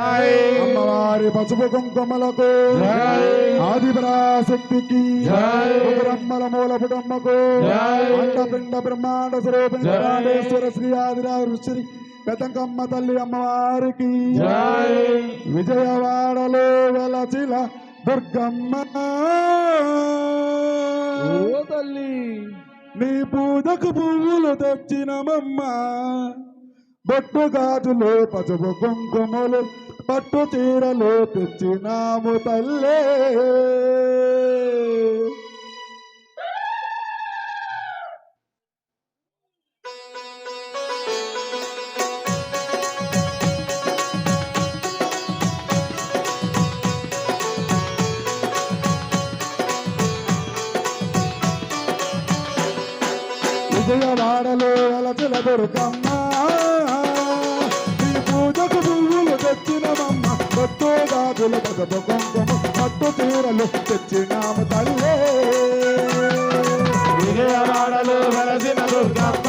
అమ్మవారి పసుపు కుంకుమలకు ఆదిపరాశక్తికి బ్రహ్మల మూల పుటమ్మకు అండపిండ బ్రహ్మాండ స్వరూపిణి రామేశ్వర శ్రీ ఆదిరాజ శ్రీ పెతంకమ్మ తల్లి అమ్మవారికి విజయవాడలో వెలచిల దుర్గమ్మ. ఓ తల్లి. నీ పూజకు పువ్వులు తెచ్చినమమ్మ. బొట్టు గాజులు పసుపు కుంకుమలు పట్టు చీరలు తెచ్చినాము తల్లే. విజయవాడలో అలచల దుర్గమ్మ పసుపు కుంకుమ పట్టు చీరలు తెచ్చినాము తల్లే. విజయవాడలు వెలసిన దుర్గమ్మ.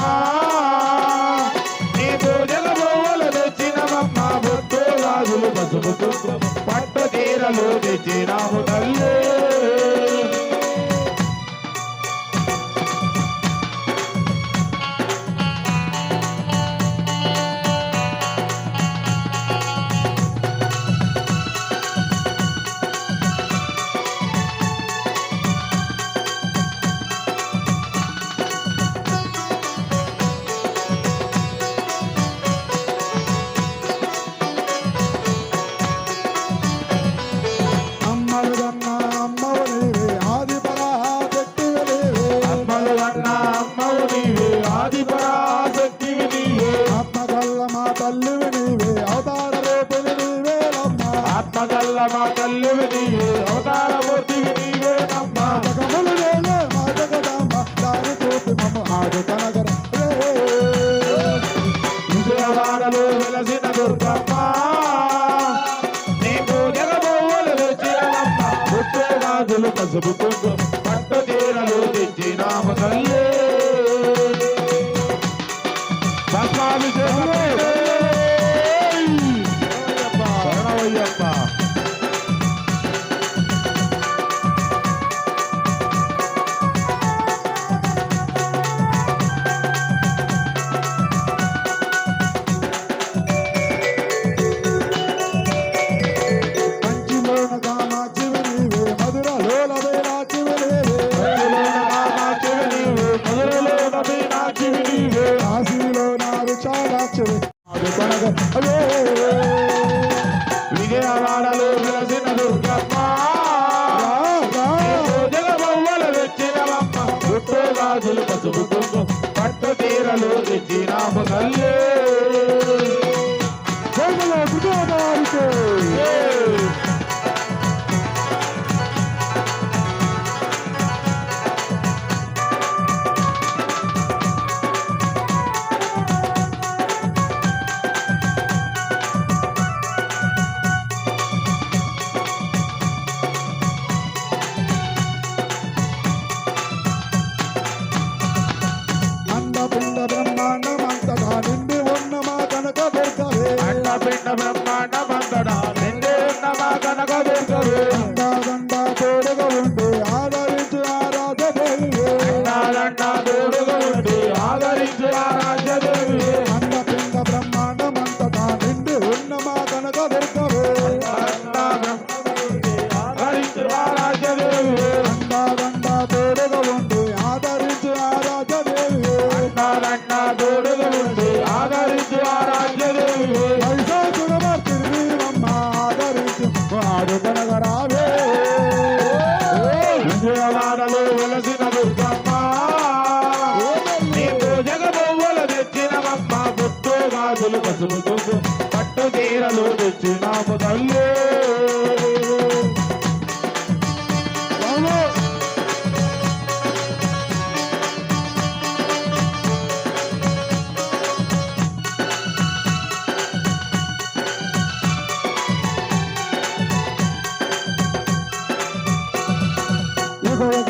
నీ పూజలు పువ్వులు తెచ్చినవమ్మ బొట్టు రాజులు పసుపు కుంకుమ పట్టు చీరలు తెచ్చినాము పుట్టు రాజులు పసుపు కుంకుమ పట్టు చీరలు తెచ్చినాము తల్లి భస్మాభిషేకం శరణమయ్యప్ప. అండపిండ బ్రహ్మాండమంతగా నిండి ఉన్న మా కనక దుర్గవే అండపిండ పిండ బ్రహ్మ గాజులు పసుపు కుంకుమ పట్టు తీరలు తెచ్చినాము తల్లి అవును. యుగయుగాలుగా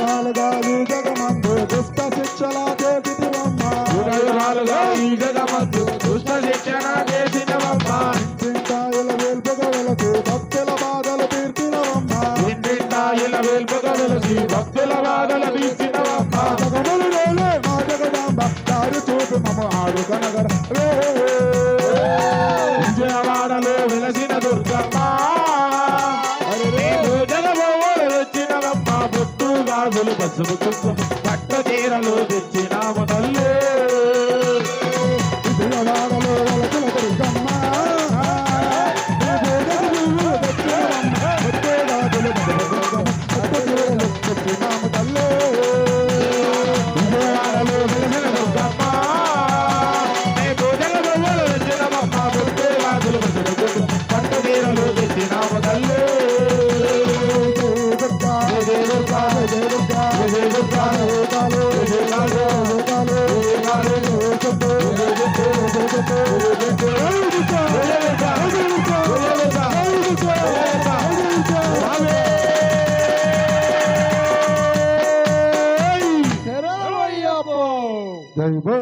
పసుపు కుంకుమ పట్ట చీరలు తెచ్చినాము. Amen.